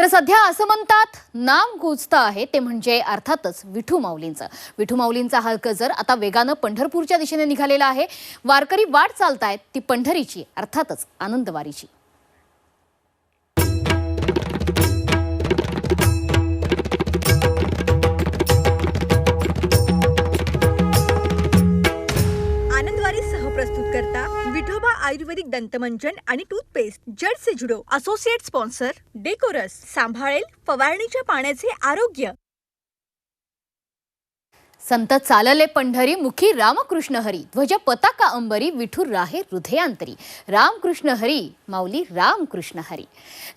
तर सध्या असं म्हणतात नाम गुजतं आहे ते म्हणजे अर्थातच विठू माऊलींचं. विठू माऊलींचा हा गजर आता वेगानं पंढरपूरच्या दिशेने निघालेला आहे. वारकरी वाट चालतायत ती पंढरीची अर्थातच आनंदवारीची. आयुर्वेदिक दंतमंजन आणि टूथपेस्ट जड से जुडो. असोसिएट स्पॉन्सर डेकोरस. सांभाळेल फवारणीच्या पाण्याचे आरोग्य. संत चालले पंढरी मुखी रामकृष्ण हरी ध्वज पताका अंबरी विठू राहे हृदयांतरी. रामकृष्ण हरी माऊली रामकृष्ण हरी.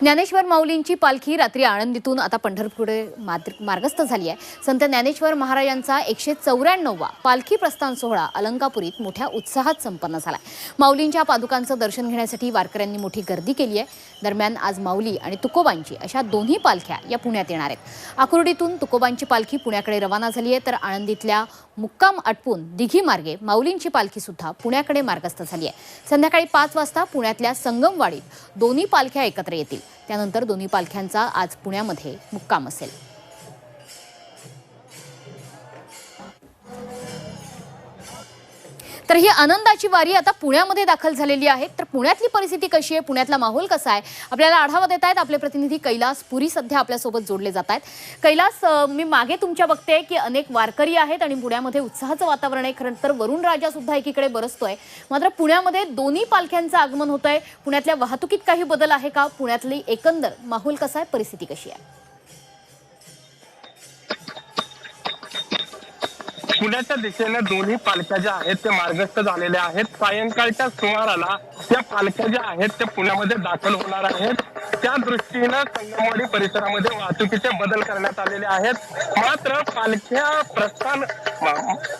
ज्ञानेश्वर माऊलींची पालखी रात्री आनंदीतून आता पंढरपुढे मात्र मार्गस्थ झाली आहे. संत ज्ञानेश्वर महाराजांचा एकशे चौऱ्याण्णववा पालखी प्रस्थान सोहळा अलंकापुरीत मोठ्या उत्साहात संपन्न झाला माऊलींच्या पादुकांचं दर्शन घेण्यासाठी वारकऱ्यांनी मोठी गर्दी केली आहे. दरम्यान आज माऊली आणि तुकोबांची अशा दोन्ही पालख्या या पुण्यात येणार आहेत. आकुर्डीतून तुकोबांची पालखी पुण्याकडे रवाना झाली आहे तर आळंदीतल्या मुक्काम आटपून दिघी मार्गे माऊलींची पालखी सुद्धा पुण्याकडे मार्गस्थ झाली आहे. संध्याकाळी पाच वाजता पुण्यातल्या संगमवाडीत दोन्ही पालख्या एकत्र येतील. त्यानंतर दोन्ही पालख्यांचा आज पुण्यामध्ये मुक्काम असेल. तर ही आनंदाची वारी आता पुण्यामध्ये दाखल झालेली आहे. तर पुण्यातली परिस्थिती कशी आहे? पुण्यातला माहोल कसा आहे? आपल्याला आढावा देत आहेत आपले प्रतिनिधी कैलास पुरी सध्या आपल्यासोबत जोडले जात आहेत. कैलास मी मागे तुमच्या बघते की अनेक वारकरी आहेत आणि पुण्यामध्ये उत्साहाचं वातावरण आहे. खरं तर वरुण राजा सुद्धा एकीकडे बरसतोय. मात्र पुण्यामध्ये दोन्ही पालख्यांचं आगमन होत आहे पुण्यातल्या वाहतुकीत काही बदल आहे का? पुण्यातली एकंदर माहोल कसा आहे? परिस्थिती कशी आहे? पुण्याच्या दिशेने दोन्ही पालख्या ज्या आहेत ते मार्गस्थ झालेल्या आहेत. सायंकाळच्या सुमाराला त्या पालख्या ज्या आहेत त्या पुण्यामध्ये दाखल होणार आहेत. त्या दृष्टीनं संगमवाडी परिसरामध्ये वाहतुकीचे बदल करण्यात आलेले आहेत. मात्र पालख्या प्रस्थान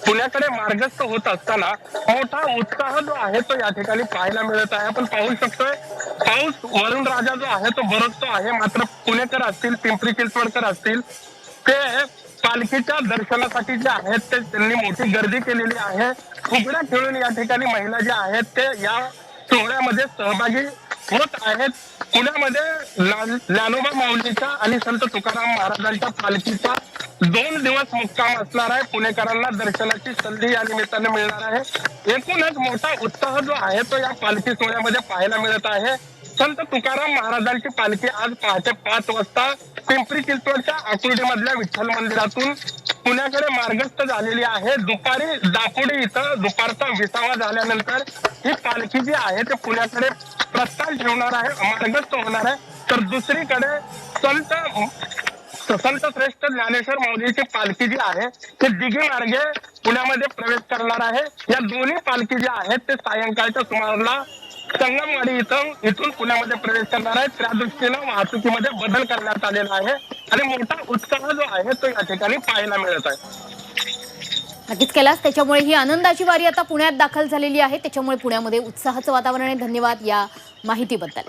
पुण्याकडे मार्गस्थ होत असताना मोठा उत्साह जो आहे तो या ठिकाणी पाहायला मिळत आहे. आपण पाहू शकतोय पाऊस वरुण राजा जो आहे तो बरसतो आहे. मात्र पुणेकर असतील पिंपरी चिंचवडकर असतील ते पालखीच्या दर्शनासाठी जे आहेत ते त्यांनी मोठी गर्दी केलेली आहे. फुगड्या खेळून या ठिकाणी महिला ज्या आहेत ते या सोहळ्यामध्ये सहभागी होत आहेत. पुण्यामध्ये ज्ञानोबा माऊलीचा आणि संत तुकाराम महाराजांच्या पालखीचा दोन दिवस मुक्काम असणार आहे. पुणेकरांना दर्शनाची संधी या निमित्ताने मिळणार आहे. एकूणच मोठा उत्साह जो आहे तो या पालखी सोहळ्यामध्ये पाहायला मिळत आहे. संत तुकाराम महाराजांची पालखी आज पहाटे पाच वाजता पिंपरी चिंचवडच्या आकुर्डी मधल्या विठ्ठल मंदिरातून पुण्याकडे मार्गस्थ झालेली आहे. दुपारी दापोडी इथं दुपारचा विसावा झाल्यानंतर ही पालखी जी आहे ते पुण्याकडे प्रस्थान ठेवणार आहे मार्गस्थ होणार आहे. तर दुसरीकडे संत संत श्रेष्ठ ज्ञानेश्वर माऊलीची पालखी जी आहे ती दिघी मार्गे पुण्यामध्ये प्रवेश करणार आहे. या दोन्ही पालखी ज्या आहेत ते सायंकाळच्या सुमाराला संगमवाडी इथं इथून पुण्यामध्ये प्रवेश करणार आहे त्या दृष्टीनं वाहतुकीमध्ये बदल करण्यात आलेला आहे. आणि मोठा उत्साह जो आहे तो या ठिकाणी पाहायला मिळत आहे. नक्कीच कैलास त्याच्यामुळे ही आनंदाची वारी आता पुण्यात दाखल झालेली आहे. त्याच्यामुळे पुण्यामध्ये उत्साहाचं वातावरण आहे. धन्यवाद या माहितीबद्दल.